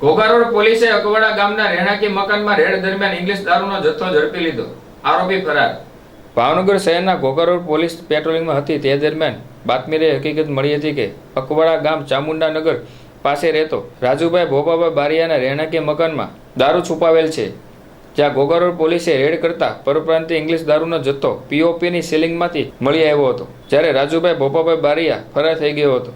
ઘોઘારોડ પોલીસે અકવાડા ગામના રહેણાંકી મકાનમાં રેડ દરમિયાન ઇંગ્લિશ દારૂનો જથ્થો ઝડપી લીધો. આરોપી ફરાર. ભાવનગર શહેરના ઘોઘારોડ પોલીસ પેટ્રોલિંગમાં હતી. તે દરમિયાન બાતમીરે હકીકત મળી હતી કે અકવાડા ગામ ચામુંડાનગર પાસે રહેતો રાજુભાઈ ભોપાભાઈ બારિયાના રહેણાંકી મકાનમાં દારૂ છુપાવેલ છે. જ્યાં ઘોઘારોડ પોલીસે રેડ કરતા પરપ્રાંતીય ઇંગ્લિશ દારૂનો જથ્થો પીઓપીની સીલિંગમાંથી મળી આવ્યો હતો. જ્યારે રાજુભાઈ ભોપાભાઈ બારિયા ફરાર થઈ ગયો હતો.